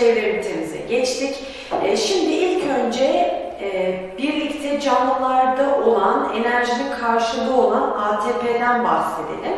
canlılar ve çevre ünitemize geçtik. E, şimdi ilk önce e, birlikte canlılarda olan, enerjinin karşılığı olan ATP'den bahsedelim.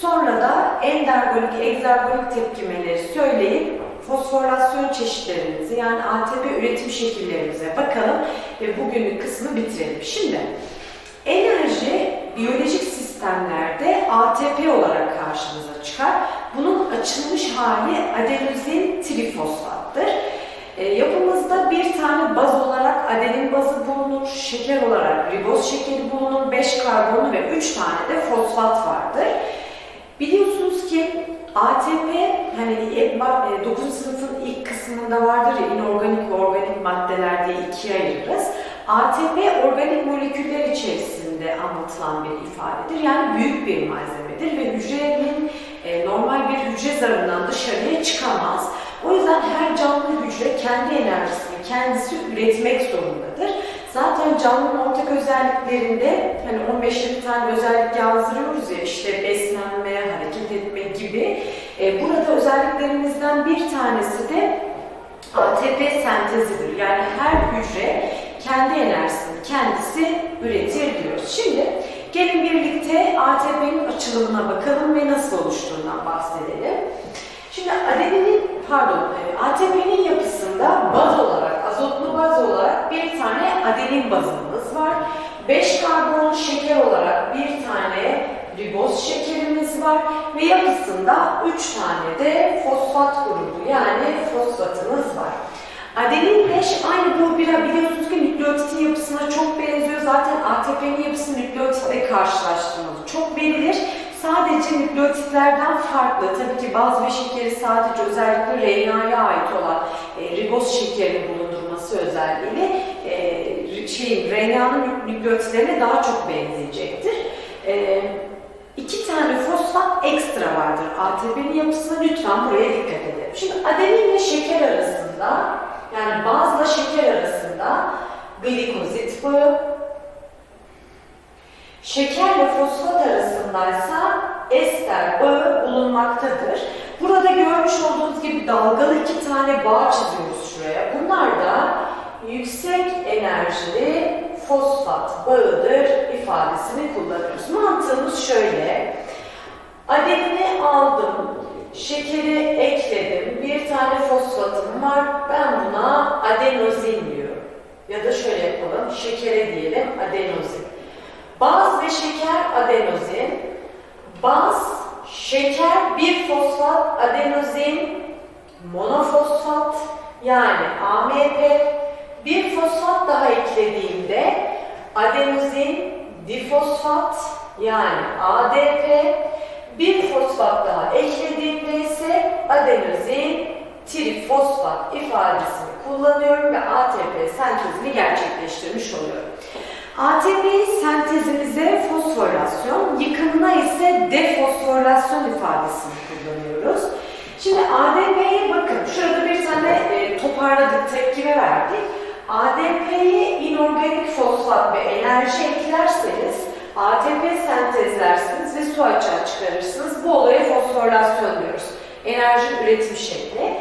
Sonra da endergonik, egzergonik tepkimeleri söyleyip fosforilasyon çeşitlerimizi yani ATP üretim şekillerimize bakalım ve bugünlük kısmı bitirelim. Şimdi enerji biyolojik sistemlerde ATP olarak karşımıza çıkar. Bunun açılmış hali adenozin trifosfattır. E, yapımızda bir tane baz olarak adenin bazı bulunur, şeker olarak riboz şekeri bulunur, 5 karbonlu ve 3 tane de fosfat vardır. Biliyorsunuz ki ATP hani 9. sınıfın ilk kısmında vardır ya inorganik ve organik maddeler diye ikiye ayırırız. ATP organik moleküller içerisinde anlatılan bir ifadedir. Yani büyük bir malzemedir ve hücrenin e, normal bir hücre zarından dışarıya çıkamaz. O yüzden her canlı hücre kendi enerjisini kendisi üretmek zorundadır. Zaten canlının ortak özelliklerinde hani 15-20 tane özellik yazdırıyoruz ya işte beslenme, hareket etme gibi. Ee, burada özelliklerimizden bir tanesi de ATP sentezidir. Yani her hücre kendi enerjisini kendisi üretir diyoruz. Şimdi gelin birlikte ATP'nin açılımına bakalım ve nasıl oluştuğundan bahsedelim. Şimdi adeninin, pardon, e, ATP'nin yapısında baz olarak, azotlu baz olarak bir tane adenin bazımız var. 5 karbonlu şeker olarak bir tane riboz şekerimiz var ve yapısında 3 tane de fosfat grubu yani fosfatımız var. Adenin 5 aynı bu bira biliyorsunuz ki nükleotitin yapısına çok benziyor. Zaten ATP'nin yapısı nükleotitle karşılaştırmalı. Çok verilir. Sadece nükleotitlerden farklı. Tabii ki baz ve şekeri sadece özellikle RNA'ya ait olan e, riboz şekerini bulundurması özelliğiyle e, şeyin RNA'nın nükleotitlerine daha çok benzeyecektir. E, iki tane fosfat ekstra vardır ATP'nin yapısına. Lütfen buraya dikkat edelim. Şimdi adenin ve şeker arasında yani bazla şeker arasında glikozit bağı, şekerle fosfat arasındaysa ester bağı bulunmaktadır. Burada görmüş olduğunuz gibi dalgalı iki tane bağ çiziyoruz şuraya. Bunlar da yüksek enerjili fosfat bağıdır ifadesini kullanıyoruz. Mantığımız şöyle. Adenini aldım, şekeri ekledim, bir tane fosfatım var. Ben buna adenozin diyorum. Ya da şöyle yapalım, şekere diyelim adenozin. Baz ve şeker adenozin, baz, şeker, bir fosfat adenozin, monofosfat yani AMP, bir fosfat daha eklediğimde adenozin difosfat yani ADP, bir fosfat daha eklediğimde ise adenozin trifosfat ifadesini kullanıyorum ve ATP sentezini gerçekleştirmiş oluyorum. ATP sentezimize fosforilasyon, yıkımına ise defosforilasyon ifadesini kullanıyoruz. Şimdi ADP'ye bakın, şurada bir tane e, toparladık, tepkime verdik. ADP'ye inorganik fosfat ve enerji eklerseniz ATP sentezlersiniz ve su açığa çıkarırsınız. Bu olaya fosforilasyon diyoruz. Enerji üretim şekli.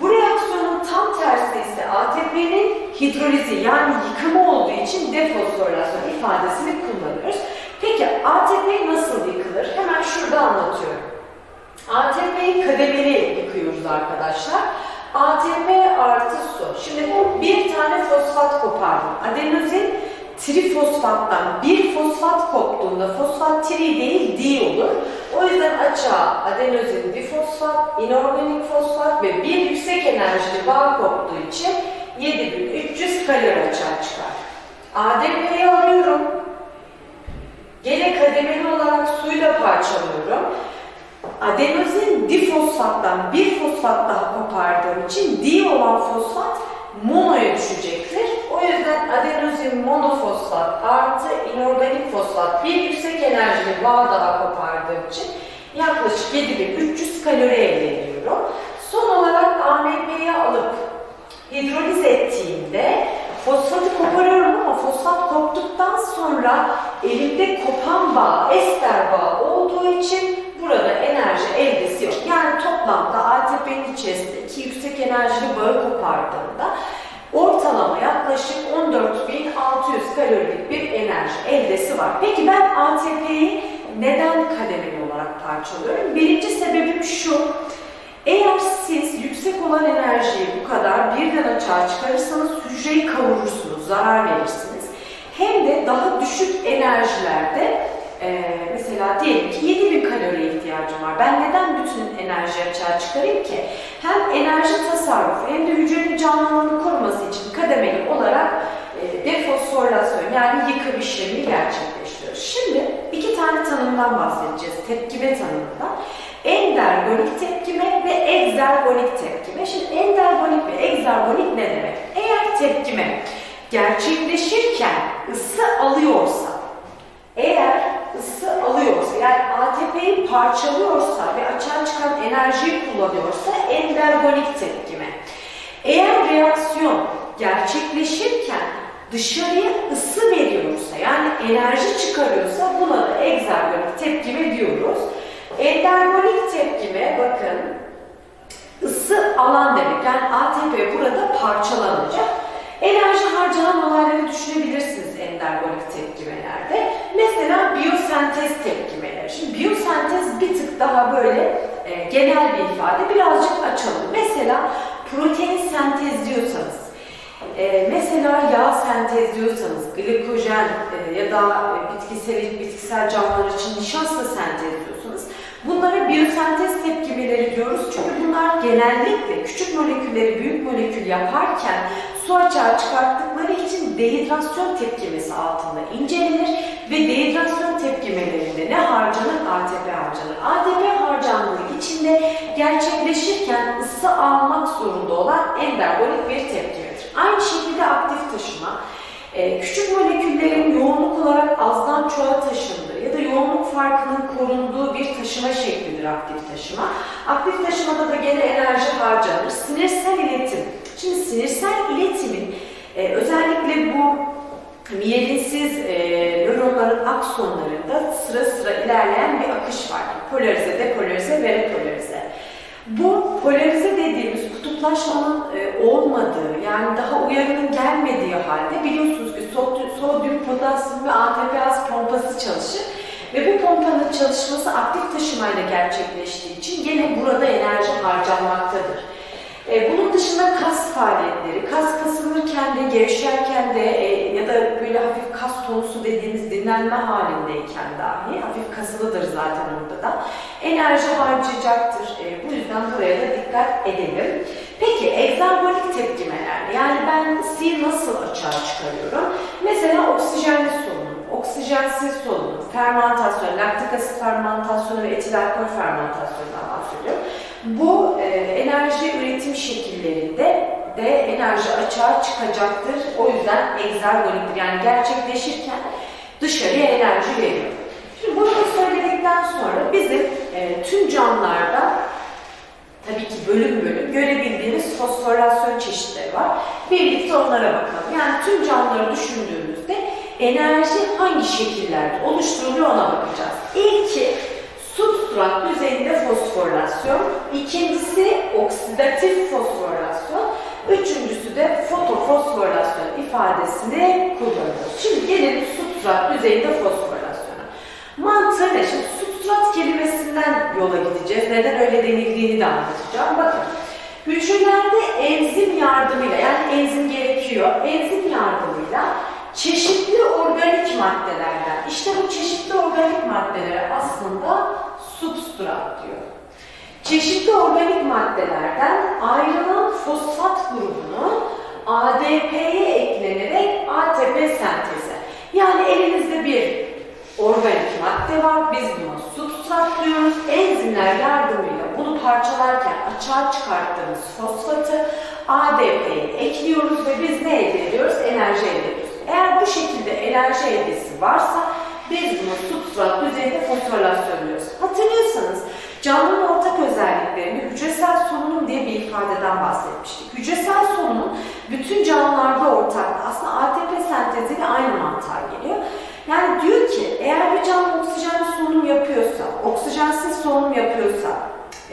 Bu reaksiyonun tam tersi ise ATP'nin hidrolizi yani yıkımı olduğu için defosforilasyon ifadesini kullanıyoruz. Peki ATP nasıl yıkılır? Hemen şurada anlatıyorum. ATP'yi kademeli yıkıyoruz arkadaşlar. ATP artı su. Şimdi bir tane fosfat kopardım. Adenozin trifosfattan bir fosfat koptuğunda fosfat tri değil di olur. O yüzden açığa adenozin difosfat, inorganik fosfat ve bir yüksek enerjili bağ koptuğu için 7300 kalori açığa çıkar. ADP'yi alıyorum. Gene kademeli olarak suyla parçalıyorum. Adenozin difosfattan bir fosfat daha kopardığım için di olan fosfat monoya düşecektir. O yüzden adenozin monofosfat artı inorganik fosfat bir yüksek enerjili bağ daha kopardığım için yaklaşık 7300 kalori elde ediyorum. Son olarak AMP'yi alıp hidroliz ettiğimde fosfatı koparıyorum ama fosfat koptuktan sonra elimde kopan bağ, ester bağ olduğu için burada enerji eldesi yok. Yani toplamda ATP'nin içerisinde iki yüksek enerjili bağı kopardığında ortalama yaklaşık 14.600 kalorilik bir enerji eldesi var. Peki ben ATP'yi neden kademeli olarak parçalıyorum? Birinci sebebim şu. Eğer siz yüksek olan enerjiyi bu kadar birden açığa çıkarırsanız hücreyi kavurursunuz, zarar verirsiniz. Hem de daha düşük enerjilerde e, mesela diyelim ki 7000 kaloriye ihtiyacım var. Ben neden bütün enerjiyi açığa çıkarayım ki? Hem enerji tasarrufu hem de hücrenin canlılığını koruması için kademeli olarak e, defosforilasyon yani yıkım işlemini gerçekleştiriyoruz. Şimdi iki tane tanımdan bahsedeceğiz. Tepkime tanımından. Endergonik tepkime ve egzergonik tepkime. Şimdi endergonik ve egzergonik ne demek? Eğer tepkime gerçekleşirken ısı alıyorsa, eğer ısı alıyorsa, yani ATP'yi parçalıyorsa ve açığa çıkan enerjiyi kullanıyorsa endergonik tepkime. Eğer reaksiyon gerçekleşirken dışarıya ısı veriyorsa, yani enerji çıkarıyorsa buna da egzergonik tepkime diyoruz. Endergonik tepkime bakın ısı alan demek. Yani ATP burada parçalanacak. Enerji harcanan olayları düşünebilirsiniz endergonik tepkimelerde. Mesela biyosentez tepkimeleri. Şimdi biyosentez bir tık daha böyle e, genel bir ifade. Birazcık açalım. Mesela protein sentezliyorsanız, e, mesela yağ sentezliyorsanız, glikojen e, ya da bitkisel, bitkisel canlılar için nişasta sentezliyorsanız bunlara biyosentez tepkimeleri diyoruz. Çünkü bunlar genellikle küçük molekülleri büyük molekül yaparken su açığa çıkarttıkları için dehidrasyon tepkimesi altında incelenir ve dehidrasyon tepkimelerinde ne harcanır? ATP harcanır. ATP harcandığı içinde gerçekleşirken ısı almak zorunda olan endergonik bir tepkimedir. Aynı şekilde aktif taşıma, e, küçük moleküllerin yoğunluk olarak azdan çoğa taşındığı yoğunluk farkının korunduğu bir taşıma şeklidir aktif taşıma. Aktif taşımada da gene enerji harcanır. Sinirsel iletim. Şimdi sinirsel iletimin e, özellikle bu miyelinsiz e, nöronların aksonlarında sıra sıra ilerleyen bir akış var. Polarize, depolarize ve repolarize. Bu polarize dediğimiz kutuplaşmanın e, olmadığı, yani daha uyarının gelmediği halde biliyorsunuz ki sodyum, sodyum potasyum ve ATPaz pompası çalışır. Ve bu pompanın çalışması aktif taşımayla gerçekleştiği için gene burada enerji harcanmaktadır. E, bunun dışında kas faaliyetleri, kas kasılırken de, gevşerken de e, ya da böyle hafif kas tonusu dediğimiz dinlenme halindeyken dahi, hafif kasılıdır zaten orada da, enerji harcayacaktır. E, bu yüzden buraya da dikkat edelim. Peki egzergonik tepkimeler, yani ben C'yi nasıl açığa çıkarıyorum? Mesela oksijenli solunum, oksijensiz solunum, fermentasyon, laktik asit fermentasyonu ve etil alkol fermentasyonundan bahsediyorum. Bu e, enerji üretim şekillerinde de enerji açığa çıkacaktır. O yüzden egzergoniktir. Yani gerçekleşirken dışarıya enerji veriyor. Şimdi bunu da söyledikten sonra bizim e, tüm canlılarda tabii ki bölüm bölüm görebildiğimiz fosforilasyon çeşitleri var. Birlikte onlara bakalım. Yani tüm canlıları düşündüğümüzde enerji hangi şekillerde oluşturuluyor ona bakacağız. İlki substrat düzeyinde fosforilasyon, ikincisi oksidatif fosforilasyon, üçüncüsü de fotofosforilasyon ifadesini kullanıyoruz. Şimdi gelelim substrat düzeyinde fosforilasyona. Mantığı ne? Şimdi substrat kelimesinden yola gideceğiz. Neden öyle denildiğini de anlatacağım. Bakın, hücrelerde enzim yardımıyla, yani enzim gerekiyor, enzim yardımıyla çeşitli organik maddelerden, işte bu çeşitli organik maddelere aslında substrat diyor. Çeşitli organik maddelerden ayrılan fosfat grubunu ADP'ye eklenerek ATP sentezi. Yani elimizde bir organik madde var, biz buna substrat diyoruz. Enzimler yardımıyla bunu parçalarken açığa çıkarttığımız fosfatı ADP'ye ekliyoruz ve biz ne elde ediyoruz? Enerji elde ediyoruz. Eğer bu şekilde enerji eldesi varsa biz buna substrat düzeyinde fosforilasyon diyoruz. Hatırlıyorsanız canlının ortak özelliklerini hücresel solunum diye bir ifadeden bahsetmiştik. Hücresel solunum bütün canlılarda ortak. Aslında ATP senteziyle aynı mantığa geliyor. Yani diyor ki eğer bir canlı oksijen solunum yapıyorsa, oksijensiz solunum yapıyorsa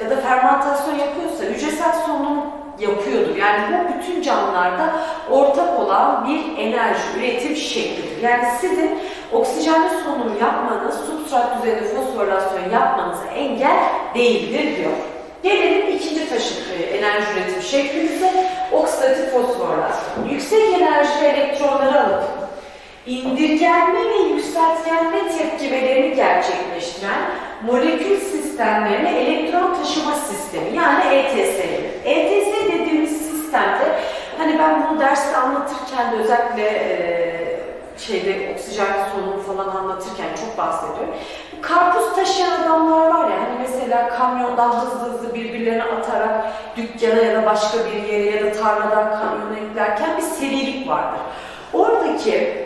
ya da fermentasyon yapıyorsa hücresel solunum yapıyordur. Yani bu bütün canlılarda ortak olan bir enerji üretim şeklidir. Yani sizin oksijenli solunum yapmanız, substrat düzeyinde fosforilasyon yapmanıza engel değildir diyor. Gelelim ikinci taşıt e, enerji üretim şeklimize, oksidatif fosforilasyon. Yüksek enerjili elektronları alıp indirgenme ve yükseltgenme tepkimelerini gerçekleştiren molekül sistemlerine elektron taşıma sistemi yani ETS. ETS sistemde hani ben bunu derste anlatırken de özellikle e, şeyde oksijen solunum falan anlatırken çok bahsediyorum. Bu karpuz taşıyan adamlar var ya hani mesela kamyondan hızlı hızlı birbirlerine atarak dükkana ya da başka bir yere ya da tarladan kamyona yüklerken bir serilik vardır. Oradaki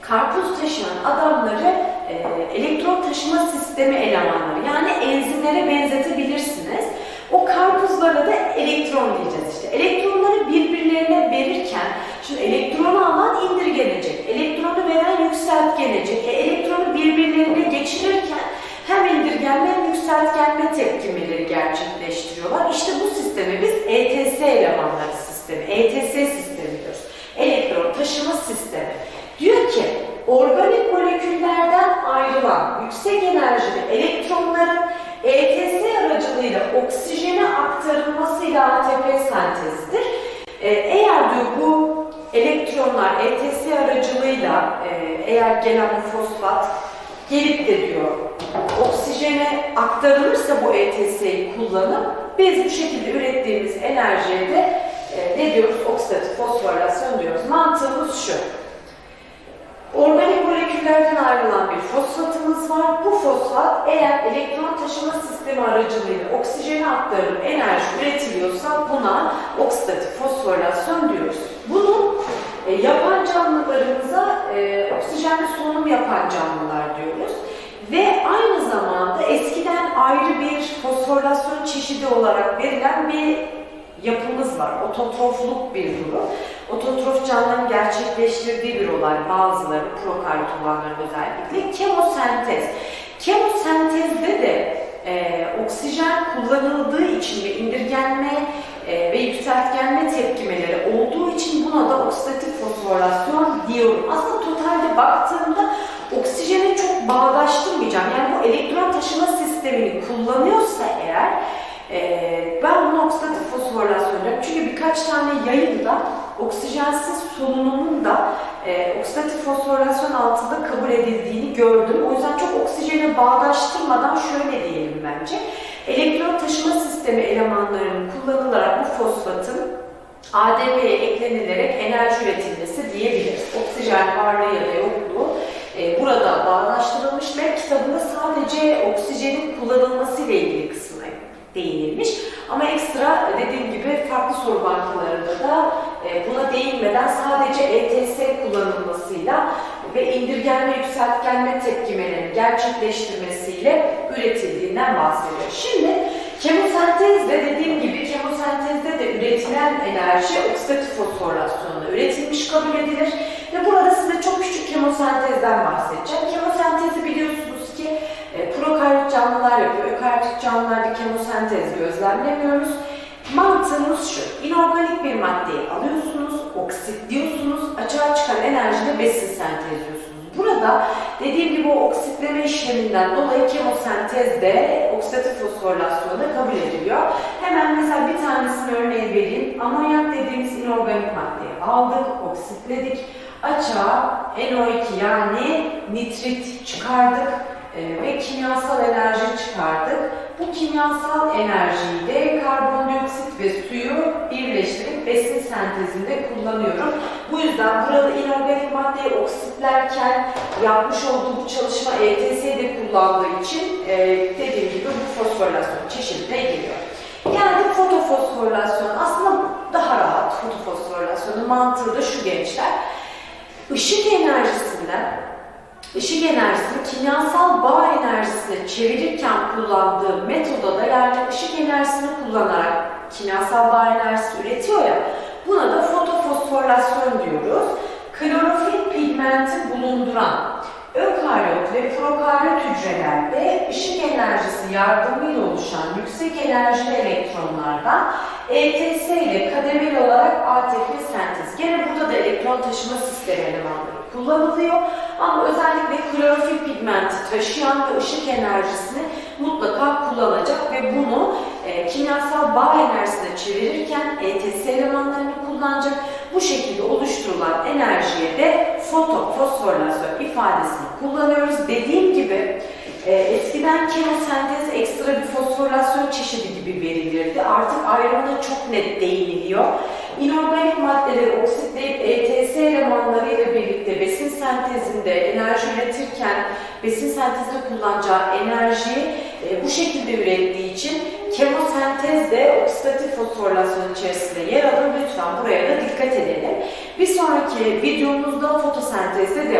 karpuz taşıyan adamları e, elektron taşıma sistemi elemanları yani enzimlere benzetebilirsiniz. O karpuzlara da elektron diyeceğiz işte. Elektronları birbirlerine verirken, şimdi elektronu alan indirgenecek, elektronu veren yükseltgenecek. E, elektronu birbirlerine geçirirken hem indirgenme hem yükseltgenme tepkimeleri gerçekleştiriyorlar. İşte bu sistemi biz ETS elemanları sistemi, ETS sistemi diyoruz. Elektron taşıma sistemi. Diyor ki organik moleküllerden ayrılan yüksek enerjili elektronların ETS aracılığıyla oksijene aktarılmasıyla ATP sentezidir. Ee, eğer diyor bu elektronlar ETS aracılığıyla e, eğer gelen fosfat gelip de diyor oksijene aktarılırsa bu ETS'yi kullanıp biz bu şekilde ürettiğimiz enerjiye de e, ne diyoruz? Oksidatif fosforilasyon diyoruz. Mantığımız şu. Organik moleküllerden ayrılan bir var. Bu fosfat eğer elektron taşıma sistemi aracılığıyla oksijene aktarılıp enerji üretiliyorsa buna oksidatif fosforilasyon diyoruz. Bunu e, yapan canlılarımıza e, oksijenli solunum yapan canlılar diyoruz. Ve aynı zamanda eskiden ayrı bir fosforilasyon çeşidi olarak verilen bir yapımız var. Ototrofluk bir durum. Ototrof canlıların gerçekleştirdiği bir olay. Bazıları prokaryot olanların özellikle. Kemosentez. Kemosentezde de e, oksijen kullanıldığı için ve indirgenme e, ve yükseltgenme tepkimeleri olduğu için buna da oksidatif fosforilasyon diyorum. Aslında totalde baktığımda oksijeni çok bağdaştırmayacağım. Yani bu elektron taşıma sistemini kullanıyorsa eğer ee, ben bunu oksidatif fosforilasyon diyorum. Çünkü birkaç tane yayında oksijensiz solunumun da e, oksidatif fosforilasyon altında kabul edildiğini gördüm. O yüzden çok oksijene bağdaştırmadan şöyle diyelim bence. Elektron taşıma sistemi elemanlarının kullanılarak bu fosfatın ADP'ye eklenilerek enerji üretilmesi diyebiliriz. Oksijen varlığı ya da yokluğu e, burada bağdaştırılmış ve kitabında sadece oksijenin kullanılması ile ilgili kısmına değinilmiş. Ama ekstra dediğim gibi farklı soru bankalarında da e, buna değinmeden sadece ETS kullanılmasıyla ve indirgenme yükseltgenme tepkimelerinin gerçekleştirmesiyle üretildiğinden bahsediyor. Şimdi kemosentezde dediğim gibi kemosentezde de üretilen enerji oksidatif fosforilasyonla üretilmiş kabul edilir. Ve burada size çok küçük kemosentezden bahsedeceğim. Kemosentezi biliyorsunuz ki e, prokaryot canlılar yapıyor. Ökaryotik canlılarda kemosentez gözlemlemiyoruz. Mantığımız şu, inorganik bir maddeyi alıyorsunuz, oksitliyorsunuz, açığa çıkan enerjiyle besin sentezliyorsunuz. Burada dediğim gibi o oksitleme işleminden dolayı kemosentezde oksidatif fosforilasyon da kabul ediliyor. Hemen mesela bir tanesini örneği vereyim. Amonyak dediğimiz inorganik maddeyi aldık, oksitledik. Açığa NO2 yani nitrit çıkardık e, ve kimyasal enerji çıkardık. Bu kimyasal enerjiyi de karbondioksit ve suyu birleştirip besin sentezinde kullanıyorum. Bu yüzden burada inorganik maddeyi oksitlerken yapmış olduğu bu çalışma ETS'yi de kullandığı için e, dediğim gibi bu fosforilasyon çeşidine geliyor. Yani fotofosforilasyon aslında daha rahat fotofosforilasyonun mantığı da şu gençler. Işık enerjisinden ışık enerjisini kimyasal bağ enerjisine çevirirken kullandığı metoda da yani ışık enerjisini kullanarak kimyasal bağ enerjisi üretiyor ya buna da fotofosforilasyon diyoruz. Klorofil pigmenti bulunduran Ökaryot ve prokaryot hücrelerde ışık enerjisi yardımıyla oluşan yüksek enerjili elektronlardan ETS ile kademeli olarak ATP sentez. Gene burada da elektron taşıma sistemi elemanları kullanılıyor. Ama özellikle klorofil pigmenti taşıyan ve ışık enerjisini mutlaka kullanacak ve bunu e, kimyasal bağ enerjisine çevirirken ETS elemanlarını kullanacak. Bu şekilde oluşturulan enerjiye de fotofosforilasyon ifadesini kullanıyoruz. Dediğim gibi e, eskiden kemosentez ekstra bir fosforilasyon çeşidi gibi verilirdi. Artık ayrımına çok net değiniliyor. İnorganik maddeleri oksitleyip ETS elemanları ile birlikte besin sentezinde enerji üretirken besin sentezinde kullanacağı enerjiyi e, bu şekilde ürettiği için kemosentez de oksidatif fosforilasyon içerisinde yer alır. Lütfen buraya da dikkat edelim. Bir sonraki videomuzda fotosentezde